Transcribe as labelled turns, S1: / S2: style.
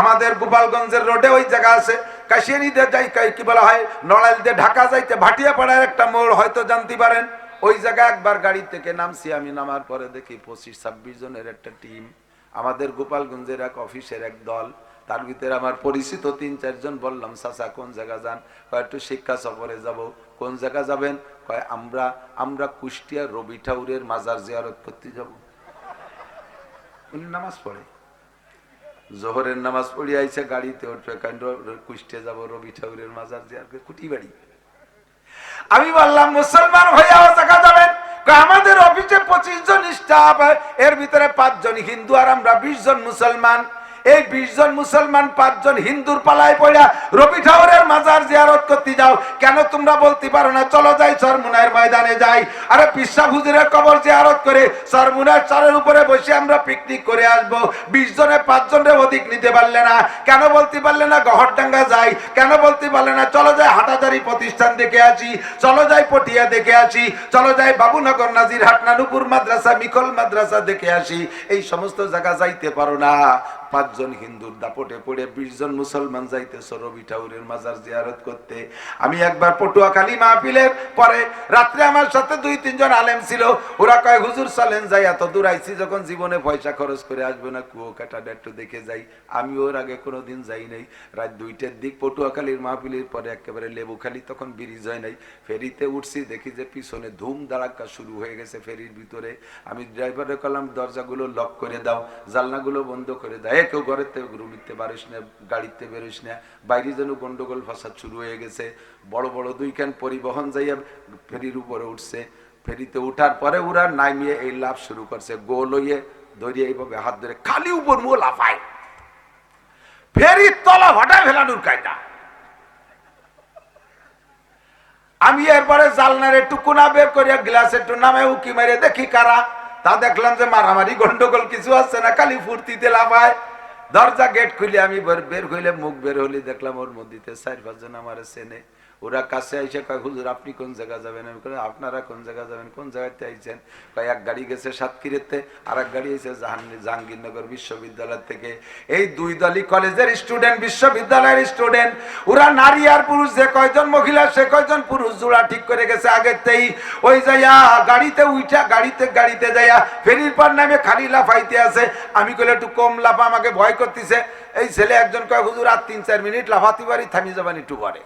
S1: আমাদের গোপালগঞ্জের রোডে ওই জায়গা আছে। কাশিয়ানিতে যাই কি বলা হয় নড়াইল দিয়ে ঢাকা যাইতে ভাটিয়া পাড়ার একটা মোড় হয়তো জানতে পারেন। ওই জায়গায় একবার গাড়ি থেকে নামছি, আমি নামার পরে দেখি পঁচিশ, ছাব্বিশ জনের একটা টিম। আমাদের গোপালগঞ্জের এক অফিসের এক দল, তার ভিতরে আমার পরিচিত তিন চারজন বললাম, চাচা, কোন জায়গা যান? কয়, একটু শিক্ষা সফরে যাব। কোন জায়গা যাবেন? কয়, আমরা আমরা কুষ্টিয়া রবি ঠাউরের মাজার জিয়ারত করতে যাব। উনি নামাজ পড়ে। জোহরের নামাজ পড়ি আইছে গাড়িতে উঠবে কুষ্টে যাব, রবি ঠাকুরের মাজার দিয়ে কুটি বাড়ি। আমি বললাম, মুসলমান হয়ে দেখা যাবেন? আমাদের অফিসে পঁচিশ জন স্টাফ এর ভিতরে পাঁচজন হিন্দু আর আমরা বিশ জন মুসলমান। এই বিশ জন মুসলমান পাঁচজন হিন্দুর পালায় পড়া রবি ঠাকুরের মাজার জিয়ারত করতে যাও। কেন তোমরা বলতে পারো না? চলো যাই সরমুনার ময়দানে যাই। আরে পিসা হুজুরের কবর জিয়ারত করে সরমুনার চারের উপরে বসে আমরা পিকনিক করে আসব। বিশ জনে পাঁচ জনের অধিক নিতে পারলে না। কেন বলতে পারলে না? গহরডাঙ্গা যাই। কেন বলতে পারলে না? চলো যাই হাটাজারি প্রতিষ্ঠান দেখে আসি। চলো যাই পটিয়া দেখে আসি। চলো যাই বাবুনগর নাজির হাট নানুপুর মাদ্রাসা, মিকল মাদ্রাসা দেখে আসি। এই সমস্ত জায়গা যাইতে পারো না। পাঁচজন হিন্দুর দাপটে পড়ে বিশ জন মুসলমান যাইতেছ রবি ঠাকুরের মাজার জিয়ারত করতে। আমি একবার পটুয়াখালী মাহফিলের পরে রাত্রে আমার সাথে দুই, তিনজন আলেম ছিল। ওরা কয়, হুজুর, চলেন যাই, এত দূর আইছি, যখন জীবনে পয়সা খরচ করে আসবে না, কুয়ো কাটাটা একটু দেখে যাই। আমি ওর আগে কোনোদিন যাই নাই। রাত দুইটার দিক পটুয়াখালীর মাহফিলের পরে একেবারে লেবুখালী তখন ব্রিজ হয় নাই। ফেরিতে উঠছি, দেখি যে পিছনে ধুম দাঁড়াক্কা শুরু হয়ে গেছে ফেরির ভিতরে। আমি ড্রাইভারে কলাম দরজাগুলো লক করে দাও, জানলাগুলো বন্ধ করে এ কেউ থেকে রুমিতে পারিস না, গাড়িতে বেরোস না, বাইরে যেন গন্ডগোল ফাসাদ শুরু হয়ে গেছে। বড় বড় দুইখান পরিবহন যাইয়া ফেরির উপরে উঠছে। ফেরিতে উঠার পরে ওরা নামিয়ে এই লাভ শুরু করছে। গোল হইয়ে ধরিয়ে এইভাবে হাত ধরে খালি উপর মুখ লাফায়। ফেরির তলা হঠাৎ ফেলানোর কায়দা। আমি এরপরে জালনার একটু বের করিয়া গ্লাস একটু নামে উকি মেরে দেখি কারা। তা দেখলাম যে মারামারি, গন্ডগোল কিছু আছে না, খালি ফুর্তিতে লাফায়। দরজা গেট খুলে আমি বের- হইলে মুখ বের হলে দেখলাম ওর মধ্যে চার পাঁচজন আমার চেনে। ওরা কাছে এসে কয়, হুজুর, আপনি কোন জায়গা যাবেন? আমি আপনারা কোন জায়গা যাবেন? কোন জায়গাতে আইছেন? কয়, এক গাড়ি গেছে সাতক্ষীরেতে আর এক গাড়ি এসে জাহাঙ্গীরনগর বিশ্ববিদ্যালয় থেকে। এই দুই দলই কলেজের স্টুডেন্ট, বিশ্ববিদ্যালয়ের স্টুডেন্ট। ওরা নারী আর পুরুষ, যে কয়জন মহিলা, সে কয়জন পুরুষ? জোড়া ঠিক করে গেছে আগেতেই ওই যাইয়া গাড়িতে উঠা গাড়িতে গাড়িতে যাইয়া ফেরির পর নামে খালি লাফাইতে আছে। আমি কইলে একটু কম লাফা, আমাকে ভয় করতেছে, এই ছেলে একজন কয়, হুজুর, আর তিন চার মিনিট লাফাতি পারি, থামি যাবানি একটু পরে